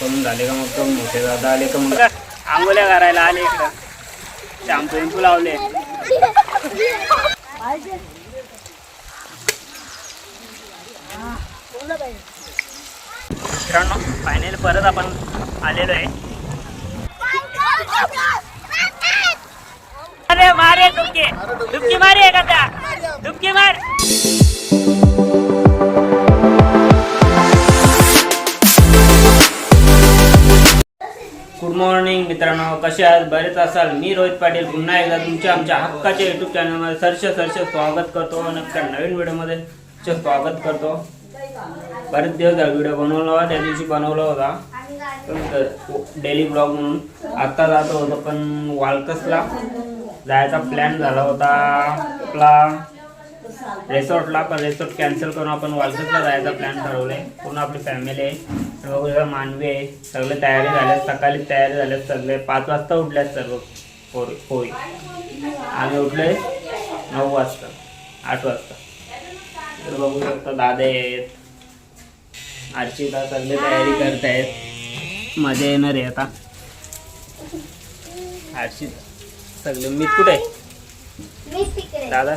करून झाले का मग मोठे दादा आले का मग? आंघोळ्या करायला आले इकडं. शॅम्पू विम्पू लावले. मित्रांनो फायनल परत आपण आलेलो आहे. अरे मारे डुबकी. डुबकी मारे एखादा डुबकी मार. मॉर्निंग मित्रांनो कसे आहात? बरेच असाल. मी रोहित पाटील पुन्हा एकदा तुमच्या आमच्या हक्काच्या युट्यूब चॅनलमध्ये सरस सरस स्वागत करतो आणि त्या नवीन व्हिडिओमध्ये स्वागत करतो. बरेच दिवस व्हिडिओ बनवला होता त्या दिवशी बनवला होता. डेली ब्लॉग म्हणून. आत्ता जातो होतो पण वालकसला जायचा प्लॅन झाला होता. आपला रिसॉर्टला पण रिसॉर्ट कॅन्सल करून आपण वालकसला जायचा प्लॅन ठरवलाय. पूर्ण आपली फॅमिली आहे. सगळं मानवी आहे. सगळे तयारी झाल्या सकाळी तयारी झाल्या सगळे. पाच वाजता उठल्यात सर्व पोरी पोरी. आम्ही उठले नऊ वाजता. आठ वाजता. तर बघू शकता दादा आहेत. अर्चिता सगळे तयारी करतायत मजा येणार आहे आता. अर्चिता सगळे मी कुठे आहे. दादा?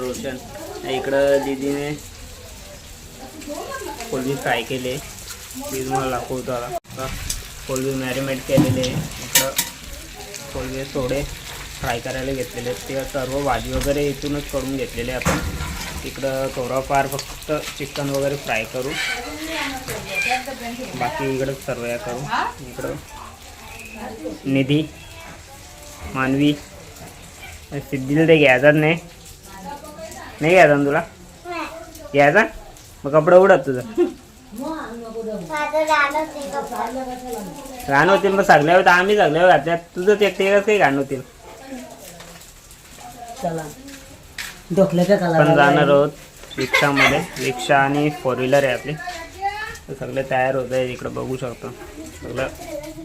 रोशन. इकडं दीदीने कोलबी फ्राय केले. ती तुम्हाला दाखवतो आता. कोलबी मॅरिनेट केलेले इकडं कोलबी सोडे फ्राय करायला घेतलेले आहेत. ते सर्व भाजी वगैरे इथूनच करून घेतलेले आपण. इकडं थोडाफार फक्त चिकन वगैरे फ्राय करू. बाकी इकडं सर्व या करू. इकडं निधी मानवी सिद्धीला ते घ्यायचाच नाही. नाही घ्यायचा ना तुला? घ्यायचा? मग कपडा उडत तुझं. घाण होतील मग सगळ्यावर आम्ही सगळ्यावर घातल्या तुझं ते एकटे काही घाण होतील. आपण जाणार आहोत रिक्षामध्ये. रिक्षा आणि फोर व्हीलर आहे आपली. तर सगळे तयार होत आहे इकडं बघू शकतो. सगळं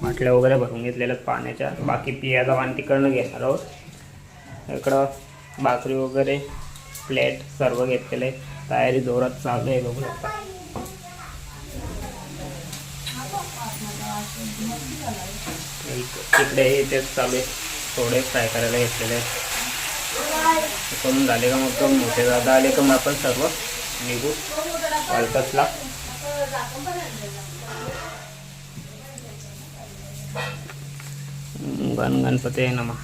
बाटल्या वगैरे भरून घेतलेल्या आहेत पाण्याच्या. बाकी पियाचा पाणी तिकडनं घेणार आहोत. इकडं भाकरी वगैरे. प्लेट सर्व घेतलेले आहे. तयारी जोरात चालू आहे बघू शकता. इक- इकडे तेच चालू आहे. थोडे फ्राय करायला घेतलेले आहेत. करून झाले का मग तो? मोठे दादा आले का मग आपण सर्व? निघू. वालकसला गण गणपती आहे मग.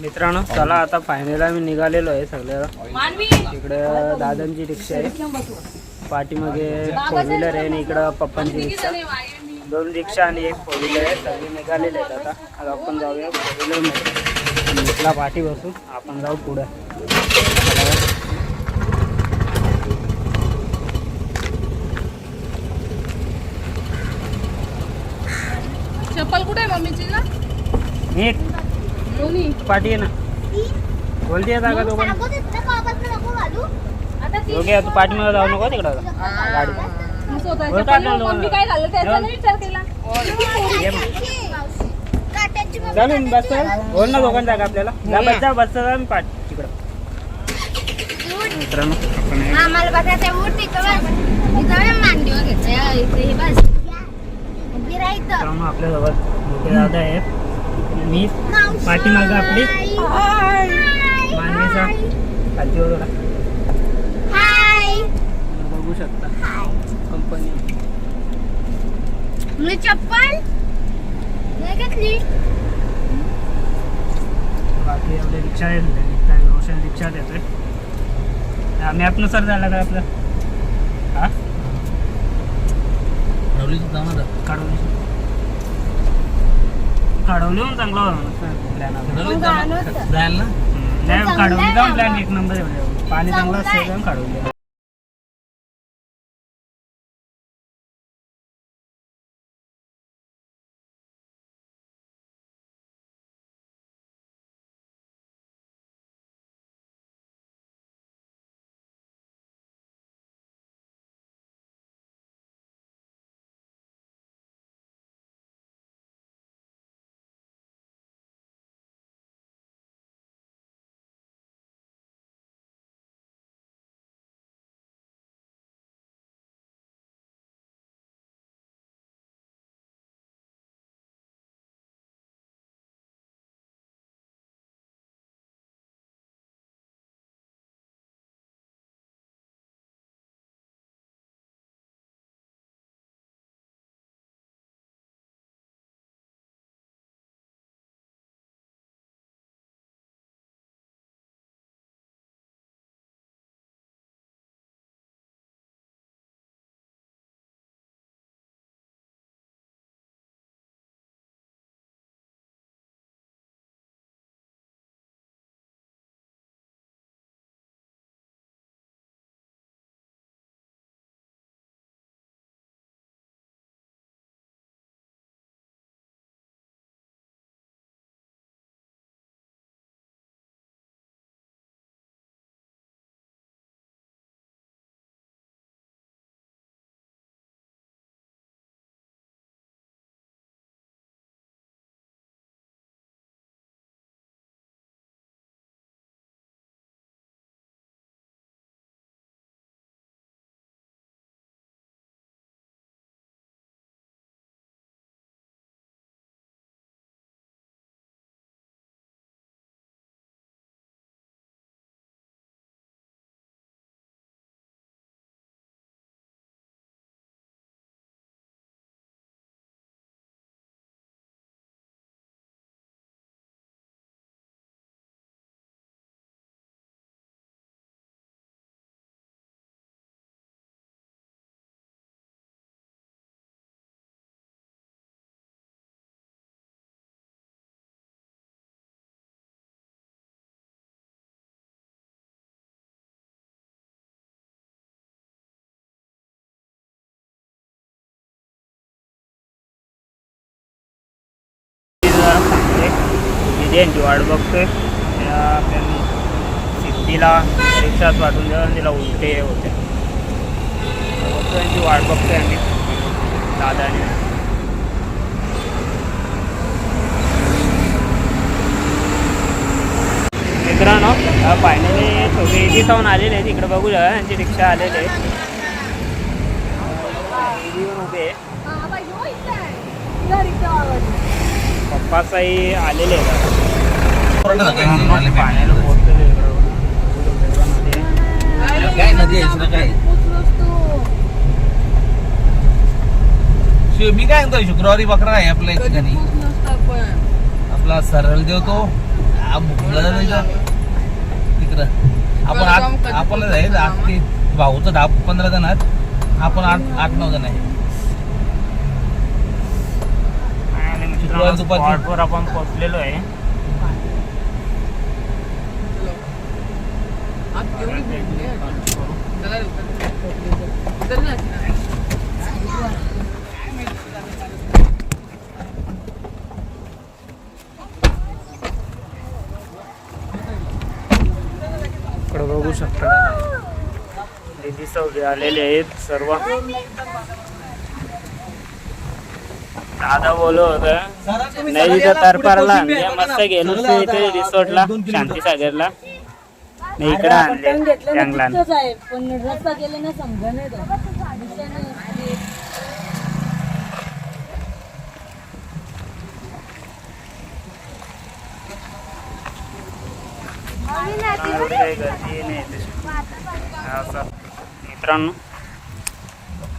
मित्रांनो चला आता फायनल आम्ही निघालेलो आहे सगळ्या इकडे दादांची रिक्षा आहे. पाठीमागे फोर व्हीलर आहे आणि इकडं पप्पांची रिक्षा. दोन रिक्षा आणि एक फोर व्हीलर आहे. सगळे निघालेले आहेत आता. आता आपण जाऊया फोर व्हीलरमध्ये मिसला पाठी बसू आपण जाऊ पुढं. चप्पल कुठे आहे मम्मीची ना? पाठी आहे ना. बोलते जागा दोघं दोघे तू पाठीमागे जाऊ नको तिकडं गाडी. बोलता आपल्याला. चालून बस बोल ना दोघांना जागा आपल्याला. जा बस जा बस जा मी पाठ तिकडं. मित्रांनो आम्हाला बघायचं उठते इथं मांडीवर घ्यायचं इथे हे बस. गिरायचं मित्रांनो आपल्याजवळ मोठे दादा आहेत. मी पाठीमागं आपली मानवीचा वगैरे हाय बघू शकता. कंपनी मी चप्पल. घेतली. बाकी आपले रिक्षा काय रोशन रिक्षा देतोय आम्ही आपनुसार झाला का आपलं. हा? काढवली काढवली म्हणून चांगला होता. प्लॅन नाही काढवली जाऊन प्लॅन एक नंबर आहे. पाणी चांगलं असतं काढवली सिद्धी यांची वाट बघतोय सिद्धीला रिक्षात वाटून द्या तिला उलटे होते. त्यांची यांची वाट बघतोय आम्ही. दादाने मित्रांनो फायनली छोटे दिसावून आलेले आहेत. इकडे बघू शकता यांची रिक्षा आलेली आहे. उभे आहे. हा, हो. पप्पाचाही आलेले काय. नदी आहे काय मी काय म्हणतोय शुक्रवारी बकरा आहे आपल्या ठिकाणी. आपला सरळ देव तो. हा भुकला नाही का तिकडं. आपण आठ आपण जाईल आठ ते भाऊचं दहा पंधरा जण आहेत. आपण आठ आठ नऊ जण आहे. मित्रांनो. स्पॉटवर आपण पोहोचलेलो आहे. इकडे बघू शकता. दिदी सौदे आलेले आहेत सर्व. दादा बोलत होता. नाही तिथं तरपारला आणले मस्त गेलो इथे रिसॉर्टला शांतीसागरला. नाही इकडे आणले समजा नाही गर्दी असं मित्रांनो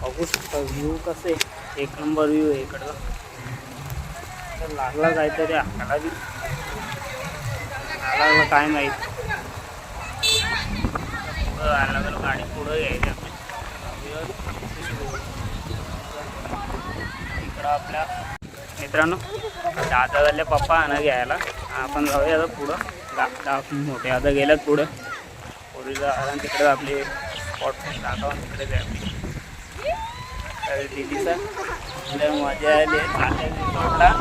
बघू शकता व्ह्यू कसं आहे. एक नंबर व्ह्यू आहे इकडं. तर लागला काहीतरी हाताला बी. लागला काय माहीत. लागलं गाडी पुढं यायची आपली. इकडं आपल्या मित्रांनो दादा झाले पप्पा आणा घ्यायला. आपण जाऊया आता पुढं. दादा मोठे आता गेल्यात पुढं. पोरीला आला तिकडे आपले स्पॉट दादा तिकडे जाय दिदीचा. मजा आली. चालल्या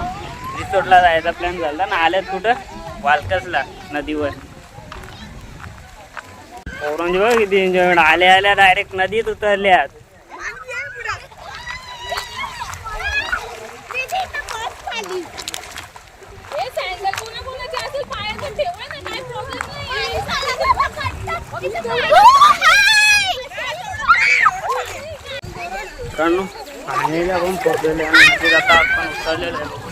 रिसोर्टला जायचा प्लॅन झाला ना आल्यात कुठं? वालकसला नदीवर. औरंज बघ किती एन्जॉयमेंट आल्या आल्या डायरेक्ट नदीत उतरल्यात. कारण sandal आपण पोहोचलेले आणि आता आपण उतरलेलं आहे.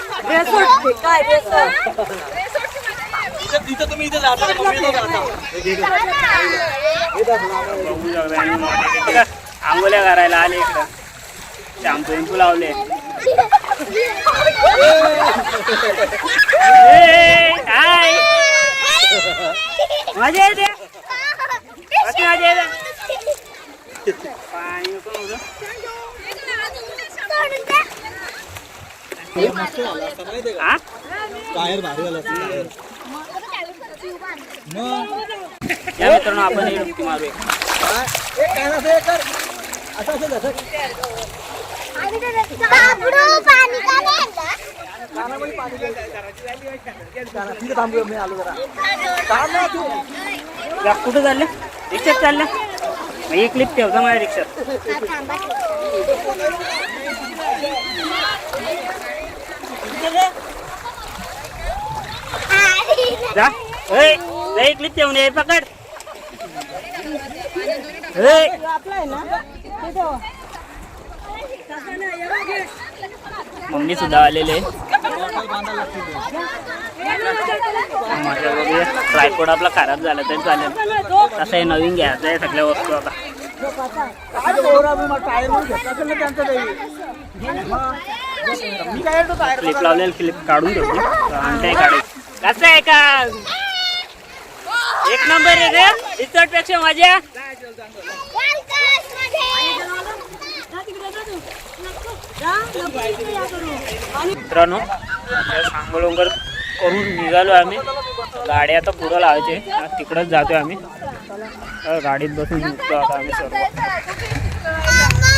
मजा नाही बोलणार. Resort ते काय तिथं तुम्ही इथे जाता का? मम्मी इथे जाता. बघू शकता आणि मोठे तिकडं आंघोळ्या करायला आले इकडं शॅम्पू विम्पू लावले ए, मजा येते कशी मजा येते पाणी. या मित्रांनो आपण ही डुबकी मारूया बाबडू कुठं चालले रिक्षात चालले मग एक क्लिप ठेवता माझ्या रिक्षात. जा. एक क्लिप ठेवून ये पकड. आहे मम्मी सुद्धा आलेले. ट्रायपोड आपला खराब झाला तरी चालेल. तसं हे नवीन घ्यायचं आहे सगळ्या वस्तू आता. क्लिप लावलेली क्लिप काढून ठेवली आणि काढायचं कसं आहे का एक नंबर आहे रे रिसॉर्टपेक्षा मजा मित्रांनो सांगलोंगर करून निघालो आम्ही. गाडी आता पुढं लावायची. तिकडंच जातोय आम्ही. गाडीत बसून निघतो आता आम्ही सर्व.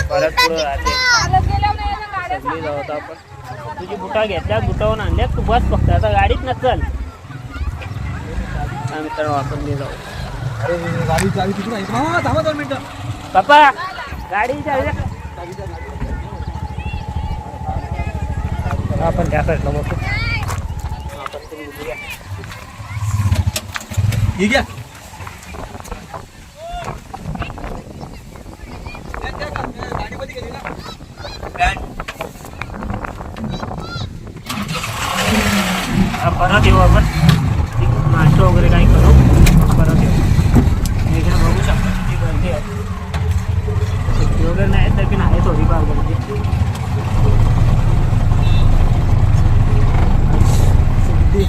परत पुढं जाते सगळी जाऊ आता आपण. तुझी बुटा घेतल्या बुटावून आणल्या तू बस फक्त. आता गाडीत नचल हा मित्रांनो आपण बी जाऊ. पप्पा गाडी आपण त्या साईडला बसू. आपण घ्या हा, परत येऊ आपण नाश्ता वगैरे काही करू परत येऊ इकडे बघू शकता किती गर्दी आहे सुट्टी वगैरे नाही तर पण आहे थोडीफार गर्दी सुट्टी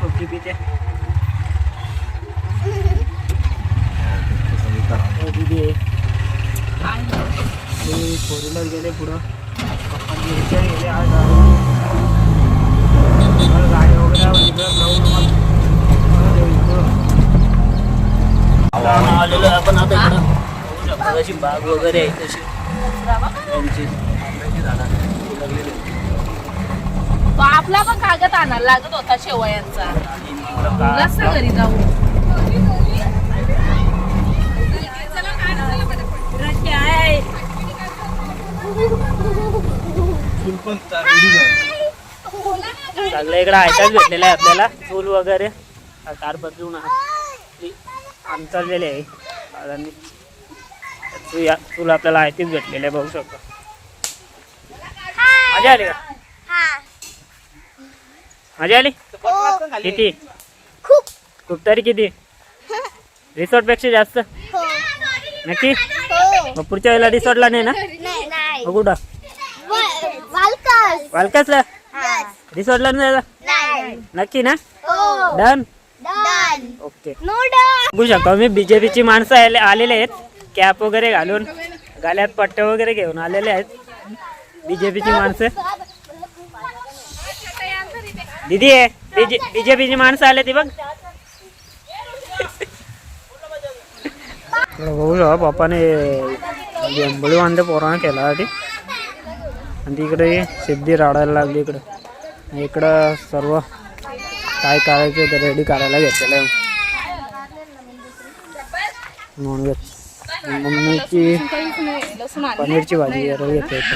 सुट्टी पिते दीदी फोर व्हीलर गेले पुढं. पप्पा गिरच्या गेले आज गाडी वगैरे लावून आलेलो आहे आपण आता इकडं कशी बाग वगैरे आहे तशी आपला पण कागद आणायला लागत होता शेवयांचा. रस्ता घरी जाऊ पण सगळं इकडं ऐकायच भेटलेलं आहे आपल्याला. चूल वगैरे. हा कार बदलून अंतरलेले आहे. दादांनी चूल आपल्याला आयतीच भेटलेले आहे बघू शकतो. मजा आली का? मजा आली? किती? खूप. तरी किती? रिसॉर्टपेक्षा जास्त? नक्की? हो. मग पुढच्या वेळेला रिसॉर्टला नाही ना? नाही नाही मग कुठं वालकस वालकासला रिसॉर्टला नाही जायला नक्की ना? हो. डन डन ओके बघू शकतो मी बीजेपीची माणसं आले आलेले आहेत. कॅप वगैरे घालून गाल्यात पट्टे वगैरे घेऊन आलेले आहेत. बीजेपीची माणसं. दीदी आहे. बीजे बीजेपीची माणसं आले ती बघ. बघू शकतो पप्पाने जंबळी वांदे पोरानं केल्यासाठी आणि तिकडे सिद्धी राडायला लागली इकडं इकडं सर्व काय करायचं ते रेडी करायला घेतलेलं आहे नॉनव्हेज मम्मीची. पनीरची भाजी तसं.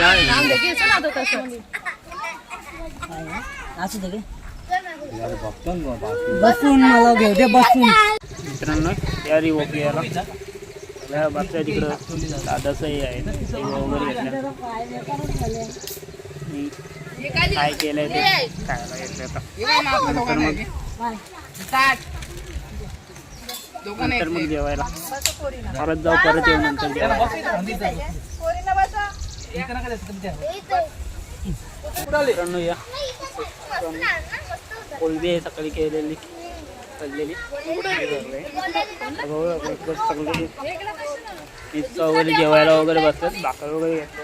बसून मला घेऊ दे बसून मित्रांनो तयारी ओके याला आपल्या बापच्या तिकडं दादाचंही आहे ते वगैरे घेतलं काय केलंय ते खायला घेतलं आता नंतर मग नंतर मग जेवायला. परत जाऊ परत येऊ नंतर जेवायला. या. कोलबी आहे सकाळी केलेली. सगळे पिझ्झा वगैरे जेवायला वगैरे बसतात. भाकर वगैरे घेतो.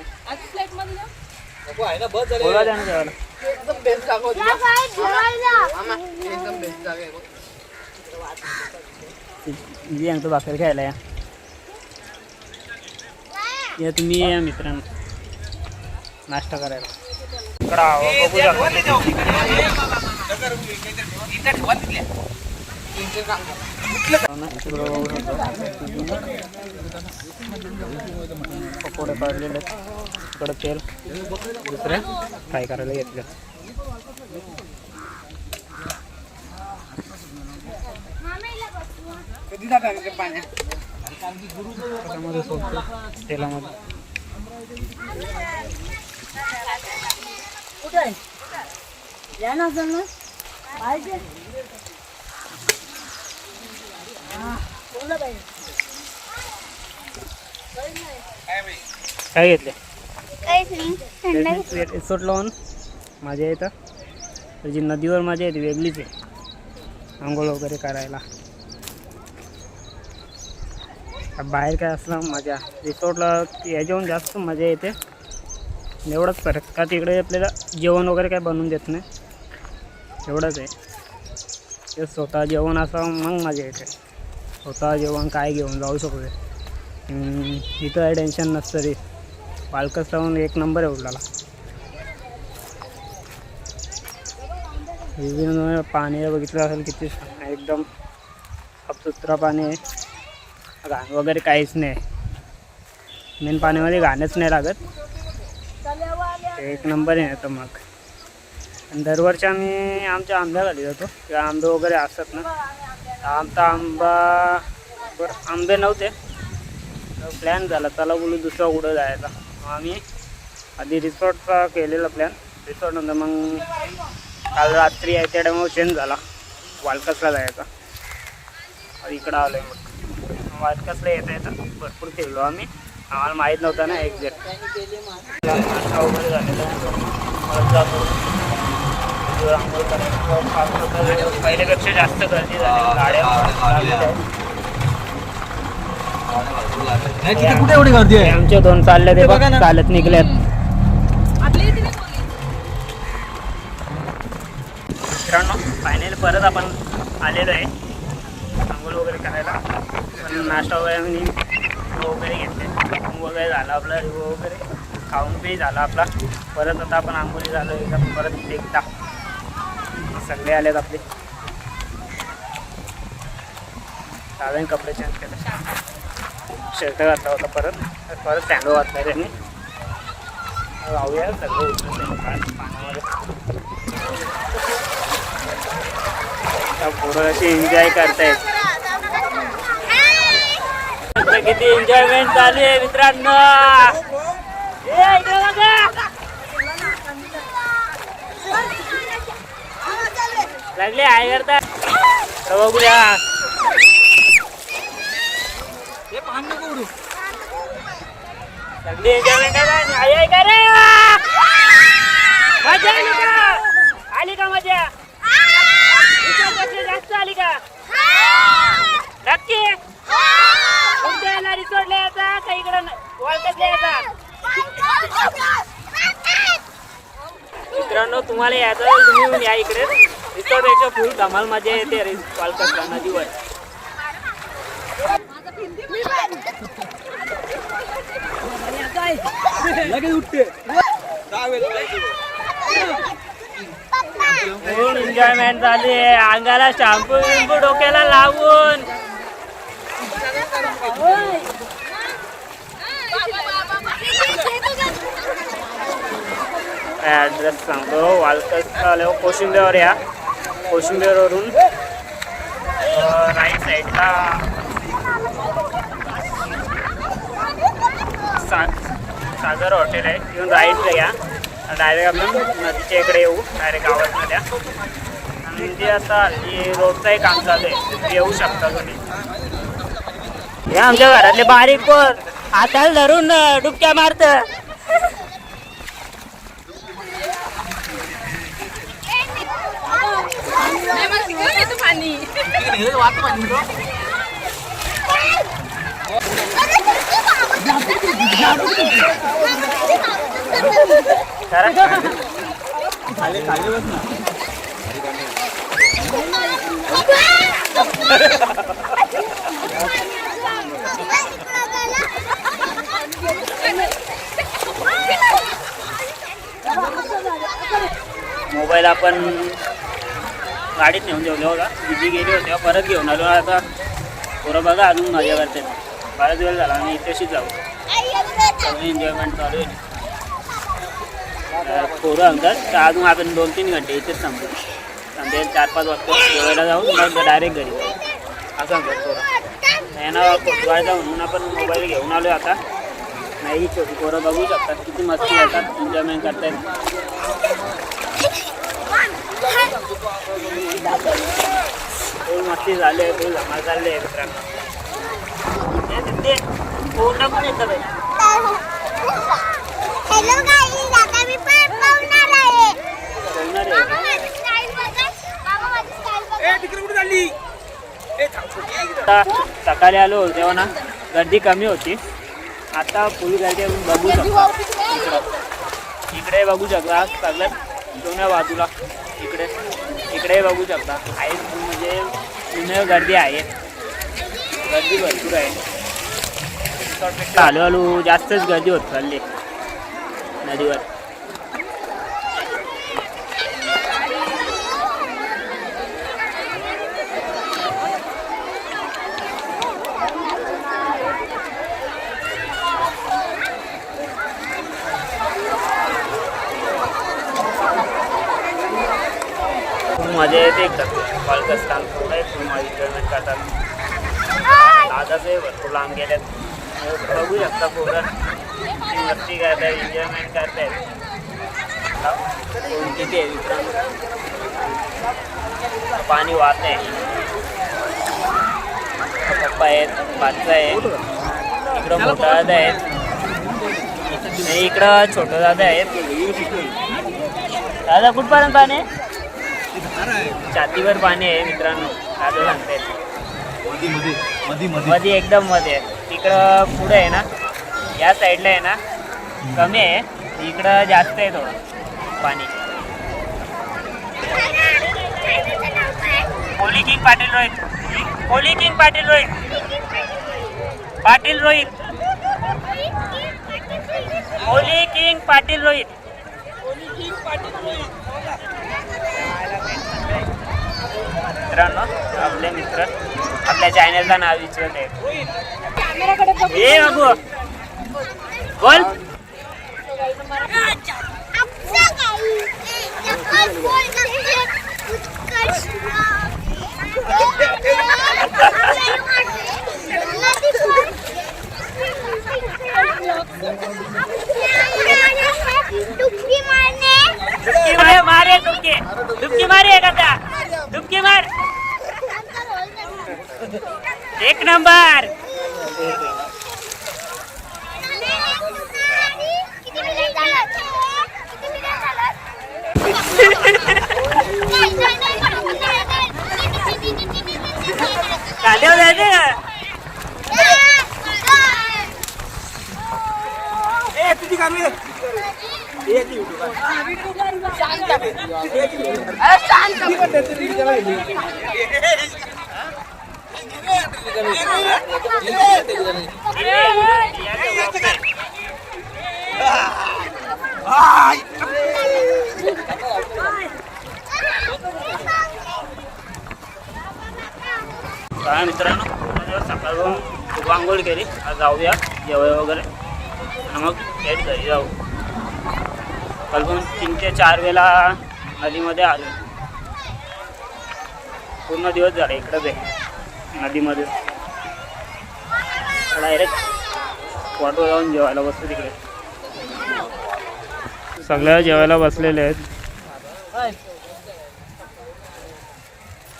सांगतो भाकर खायला या. या तुम्ही या मित्रांनो. नाश्ता करायला. पकोडे काढलेले आहेत. इकडं तेल. दुसरे फ्राय करायला घेतलं. त्यामध्ये सोडतो. तेलामध्ये. कुठे आहे? या ना पाहिजे हा, बोला बाई. काय घेतले? रिसोर्ट लावून मजा येतं त्याची नदीवर मजा येते वेगळीच आहे. आंघोळ वगैरे करायला. बाहेर काय असलं मजा. रिसोर्टला याच्याहून जास्त मजा येते. एवढंच फरक. का तिकडे आपल्याला जेवण वगैरे काय बनवून देत नाही. एवढंच आहे. ते स्वतः जेवण असं मग मजा येते. स्वतः जेवण काय घेऊन जाऊ शकतो इथं काही टेन्शन नसतं रे. पालकच लावून एक नंबर आहे उरला विभिन्न पाणी बघितलं असेल किती छान एकदम साफसुथरा पाणी आहे. घाण वगैरे काहीच नाही. मेन पाण्यामध्ये घाणच नाही लागत. ते एक नंबर आहे तर मग. दरवर्षी आम्ही आमच्या आंब्या घाली जातो. किंवा आंबे वगैरे असतात ना. आमचा आंबा बरं आंबे नव्हते. प्लॅन झाला चला बोलू दुसरा कुठं जायचा. आम्ही आधी रिसॉर्टचा केलेला प्लॅन रिसॉर्ट नंतर मग काल रात्री आहे त्या टायमावर चेंज झाला. वालकसला जायचा. इकडं आलो आहे मग वालकसला येता येतं भरपूर फिरलो आम्ही. आम्हाला माहीत नव्हतं ना एक्झॅक्ट नाश्ता वगैरे झालेला आंघोळ पहिल्यापेक्षा जास्त गर्दी झाली. गाड्या लागलेल्या आहेत. नाही तिथे कुठे एवढी गर्दी हे आहे आमचे दोन चालले ते ते बघ बघा ना. चालत निघल्यात आपल्या इथे नाही कोणी. मित्रांनो फायनल परत आपण आलेलो आहे. आंघोळ वगैरे करायला. पण नाश्ता वगैरे आम्ही वगैरे घेतले. वगैरे झालं आपलं वगैरे. खाऊन पे झाला आपला. परत आता आपण आंघोळी झालो एकदा परत एकदा. सगळे आलेत आपले. साधारण कपडे चेंज केले. शर्ट घातला होता परत. परत सँडो घातला त्यांनी. राहूया सगळं पाण्यामध्ये आता पोरं अशी एन्जॉय करतायत. किती एन्जॉयमेंट आहे मित्रांनो. लागले आहे करता बघूया. सगळी एन्जॉयमेंट आहे आहे का रे? मजा आली का? आली का मजा? जास्त आली का? नक्की? तुमच्या याला रिसॉर्टला यायचा का इकडं यायचा मित्रांनो तुम्हाला यायचं तुम्ही या इकडे. रिसॉर्टपेक्षा फुल धमाल मजा येते रि- वाळकतला नदीवर फुल एन्जॉयमेंट झाली अंगाला शॅम्पू बिंपू डोक्याला लावून. ॲड्रेस सांगतो? वालकस कोशिंबेवर या. कोशिंबीरवरून राईट साईडला सा सागर हॉटेल आहे. इथून राईटला या. डायरेक्ट आपण नदीच्या इकडे येऊ. डायरेक्ट गावात नद्या आणि ते आता हल्ली रोडचंही काम चालू आहे. येऊ शकता तुम्ही. हे आमच्या घरातले बारीक पोर. हाताला धरून डुबक्या मारतं नाही, मग घेऊन येतो पाणी मोबाईल आपण गाडीत नेऊन ठेवले होता दिदी गेली होती तेव्हा परत घेऊन आलो. आता पोरं बघा अजून मजा करते. बराच वेळ झाला आणि इथेशीच जाऊ. सगळी एन्जॉयमेंट चालू आहे. पोरं आमच्यात. तर अजून आपण दोन तीन घंटे इथेच थांबतो संध्याकाळी चार पाच वाजता. जेवायला जाऊन मग डायरेक्ट घरी जाऊ. असं आमच्यात पोरं. यांना फोटोकायचा म्हणून आपण मोबाईल घेऊन आलो आता. नाही छोटी पोरं बघू शकतात. किती मस्ती करतात. एन्जॉयमेंट करतात फुल मस्ती झाली आहे फुल धमाल चालली आहे मित्रांनो. ते- ते पूर्ण पण येतं बाई. हॅलो गाईज आता मी पण पाहुणार आहे. जेवणार आहे. मामा माझी स्टाईल बघा. मामा माझी स्टाईल बघा. आता सकाळी आलो तेव्हा ना गर्दी कमी होती. आता फुल गर्दी बघू शकता. इकडं. इकडे बघू शकता सगळ्यात दोन्ही बाजूला. इकडे इकडे बघू शकता. आहे म्हणजे पुणे गर्दी आहे गर्दी भरपूर आहे. हळूहळू जास्तच गर्दी होत चालली नदीवर खूप पुढे खूप एन्जॉयमेंट करतात दादाचे भरपूर लांब गेल्यात. बघू शकता पोरं. ती मस्ती करतायत एन्जॉयमेंट करतायत किती आहे मित्रांनो पाणी वाहत आहे पप्पा आहेत बादचा आहे इकडं मोठा दादा आहेत. इकडं छोटं दादा आहेत. दादा कुठपर्यंत पाणी? आहे? छातीवर पाणी आहे मित्रांनो. दादा सांगते मधी मध्ये एकदम मध्ये आहे. तिकडं पुढे आहे ना या साईडला आहे ना कमी आहे. इकडं जास्त आहे थोडं पाणी. Kohli king Patil Rohit. Kohli king Patil Rohit. Patil Rohit. Kohli king Patil Rohit. मित्रांनो आपले मित्र. आपल्या चॅनलचं नाव विचारत. आहे ए बाबू. बोल आपला गाई जगात बोलणारे उत्कर्ष डुबकी मारणे डुबकी मारे मारे डुबकी डुबकी मारे एखादा डुबकी मार एक नंबर किती मिनिट झालं किती मिनिट झालं चालेल जायचं का? काय मित्रांनो सकाळून खूप आंघोळ केली. आज जाऊया जेवण वगैरे. आणि मग थेट घरी जाऊ. कालपासून तीन ते चार वेळा नदीमध्ये आलो. पूर्ण दिवस झाला इकडंच आहे नदीमध्ये. डायरेक्ट जाऊन जेवायला बसतो तिकडे. सगळ्या जेवायला बसलेले आहेत.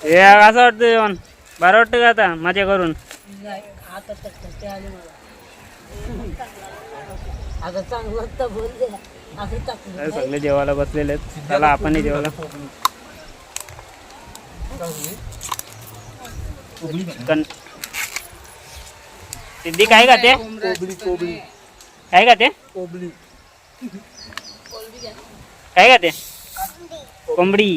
हे असं वाटतं जेवण? बरं वाटतं का आता? मजा करून? सगळे जेवायला बसलेले आहेत. त्याला आपणही जेवायला. चिकन सिद्धी काय का ते काय का ते काय का ते कोंबडी.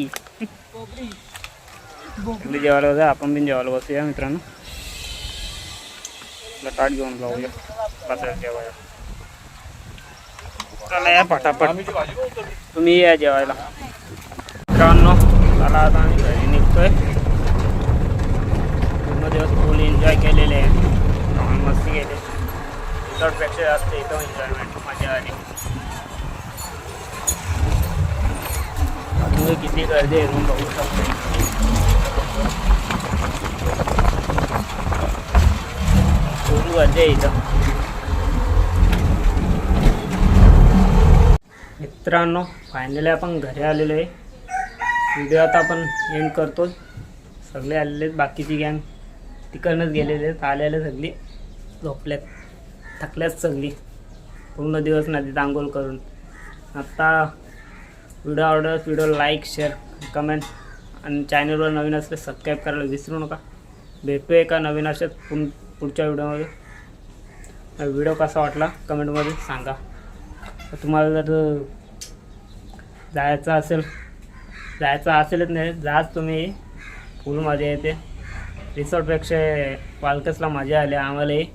सगळे जेवायला बसा आपण पण जेवायला बसूया मित्रांनो. ताट घेऊन जाऊया. बसायला जेवायला. चला या पटापट. तुम्ही या जेवायला. मित्रांनो चला आता आम्ही घरी निघतोय. पूर्ण दिवस फुल एन्जॉय केलेले आहे. मस्ती केली. रिसॉर्टपेक्षा जास्त इथं एन्जॉयमेंट मजा आली तुम्ही किती गर्दी आहे तुम्ही बघू शकता. खूप गर्दी आहे इथं. मित्रांनो फायनली आपण घरी आलेलो आहे. व्हिडिओ आता आपण एंड करतो सगळे आलेले आहेत बाकीची गँग तिकडनंच गेलेले आहेत आलेले सगळी. झोपल्यात. थकल्यात सगळी. पूर्ण दिवस नदीत आंघोळ करून. आत्ता व्हिडिओ आवडत व्हिडिओ लाईक शेअर कमेंट आणि चॅनलवर नवीन असले सबस्क्राईब करायला विसरू नका. भेटू एका नवीन अशाच पुन पुढच्या व्हिडिओमध्ये. व्हिडिओ कसा वाटला कमेंटमध्ये सांगा. तुम्हाला जर जायचं असेल जायचं असेलच नाही जाच तुम्ही फुल मजा येते. रिसॉर्टपेक्षा पालकसला मजा आली आम्हालाही.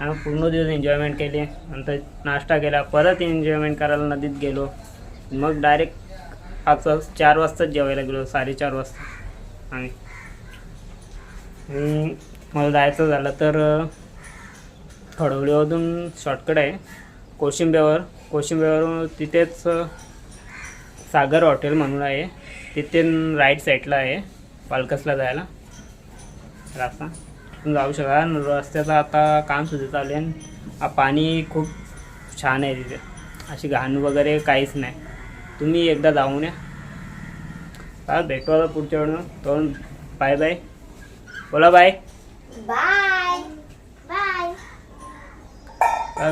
आम्ही पूर्ण दिवस एन्जॉयमेंट केली. नंतर नाश्ता केला परत एन्जॉयमेंट करायला नदीत गेलो. मग डायरेक्ट आज चार वाजताच जेवायला गेलो साडेचार वाजता. आम्ही. आणि मला जायचं झालं तर खडवलीमधून शॉर्टकट आहे. कोशिंब्यावर कोशिंब्यावर तिथेच सागर हॉटेल म्हणून आहे. तिथे राईट साईडला आहे पालकसला जायला. रास्ता. तुम्ही जाऊ शका आणि रस्त्याचं आता काम सुद्धा चालू आहे पाणी खूप छान आहे तिथे. अशी घाण वगैरे काहीच नाही. तुम्ही एकदा जाऊन या. हा भेटू आता पुढच्या वेळेला तो बाय बाय बोला बाय बाय बाय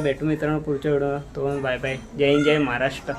भेटू मित्रांनो पुढच्या व्हिडिओ तो बाय बाय जय हिंद जय महाराष्ट्र.